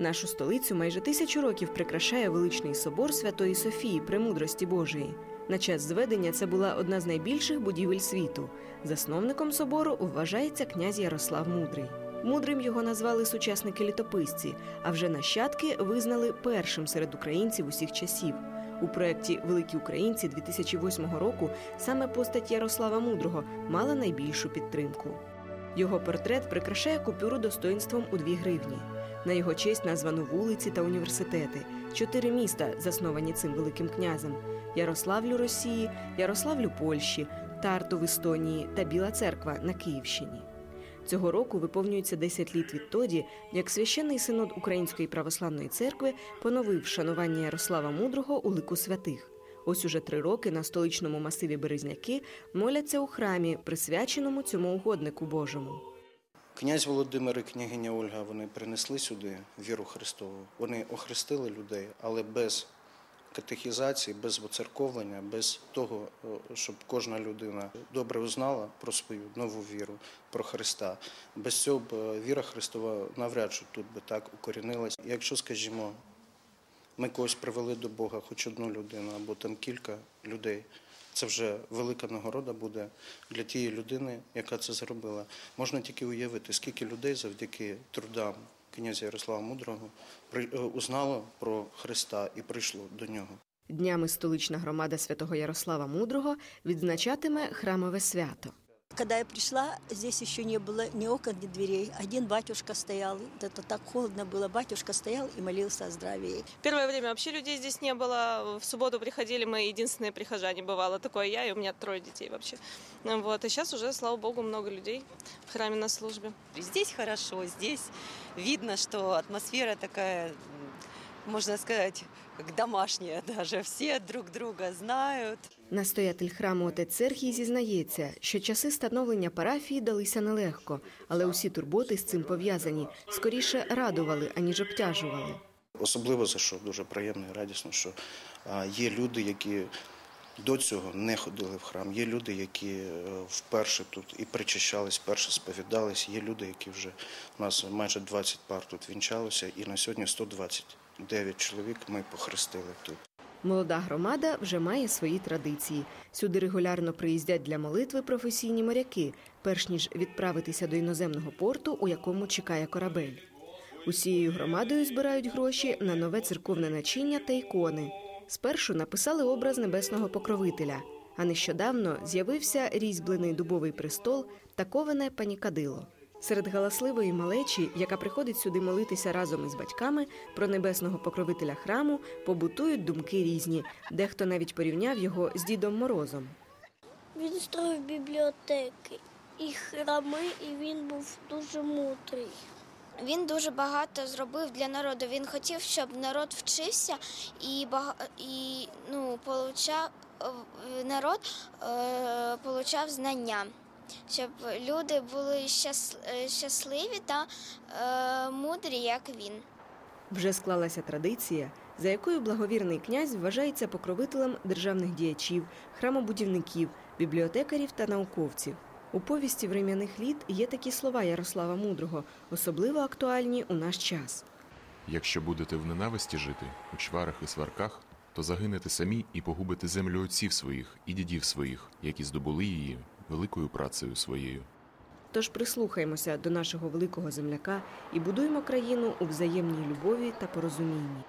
Нашу столицю майже тисячу років прикрашає величний собор Святої Софії Премудрості Божої. На час зведення це була одна з найбільших будівель світу. Засновником собору вважається князь Ярослав Мудрий. Мудрим його назвали сучасники літописці, а вже нащадки визнали першим серед українців усіх часів. У проєкті Великі українці 2008 року саме постать Ярослава Мудрого мала найбільшу підтримку. Його портрет прикрашає купюру достоинством у 2 гривні. На його честь названо вулиці та університети, чотири міста, засновані цим великим князем: Ярославлю Росії, Ярославлю Польщі, Тарту в Естонії та Біла Церква на Київщині. Цього року виповнюється 10 літ відтоді, як священний синод Української православної церкви поновив вшанування Ярослава Мудрого у лику святих. Ось уже три роки на столичному масиві Березняки моляться у храмі, присвяченому цьому угоднику Божому. Князь Володимир і княгиня Ольга вони принесли сюди віру Христову. Вони охрестили людей, але без катехізації, без воцерковлення, без того, е, щоб кожна людина добре узнала про свою нову віру, про Христа. Без цього б е, віра Христова навряд чи тут би так укорінилась. Якщо, скажімо, ми когось привели до Бога, хоч одну людину або там кілька людей. Це вже велика нагорода буде для тієї людини, яка це зробила. Можна тільки уявити, скільки людей завдяки трудам князя Ярослава Мудрого е, узнало про Христа і прийшло до нього. Днями столична громада святого Ярослава Мудрого відзначатиме храмове свято. Когда я пришла, здесь еще не было ни окон, ни дверей. Один батюшка стоял, это так холодно было, батюшка стоял и молился о здравии. Первое время вообще людей здесь не было. В субботу приходили мы, единственные прихожане бывало. Такое я, и у меня трое детей вообще. Вот. И сейчас уже, слава богу, много людей в храме на службе. Здесь хорошо, здесь видно, что атмосфера такая, можно сказать, как домашняя даже. Все друг друга знают. Настоятель храму отець Сергій зізнається, що часи становлення парафії далися нелегко, але усі турботи з цим пов'язані скоріше радували, аніж обтяжували. Особливо за що дуже приємно і радісно, що є люди, які до цього не ходили в храм. Є люди, які е, вперше тут і причащались, вперше сповідались. Є люди, які вже у нас майже 20 пар тут вінчалося, і на сьогодні 129 чоловік ми похрестили тут. Молода громада вже має свої традиції. Сюди регулярно приїздять для молитви професійні моряки, перш ніж відправитися до іноземного порту, у якому чекає корабель. Усією громадою збирають гроші на нове церковне начиння та ікони. Спершу написали образ небесного покровителя, а нещодавно з'явився різьблений дубовий престол та коване панікадило. Серед галасливої малечі, яка приходить сюди молитися разом із батьками, про небесного покровителя храму побутують думки різні. Дехто навіть порівняв його з Дідом Морозом. Він строїв бібліотеки і храми, і він був дуже мудрий. Він дуже багато зробив для народу. Він хотів, щоб народ вчився і бага... і ну, получав е, народ е, получав знання, щоб люди були е, щасливі та е, мудрі, як він. Вже склалася традиція, за якою благовірний князь вважається покровителем державних діячів, храмобудівників, бібліотекарів та науковців. У повісті врем'яних літ є такі слова Ярослава Мудрого, особливо актуальні у наш час. Якщо будете в ненависті жити, у чварах і сварках, то загинете самі і погубите землю отців своїх і дідів своїх, які здобули її великою працею своєю. Тож прислухаймося до нашого великого земляка і будуємо країну у взаємній любові та порозумінні.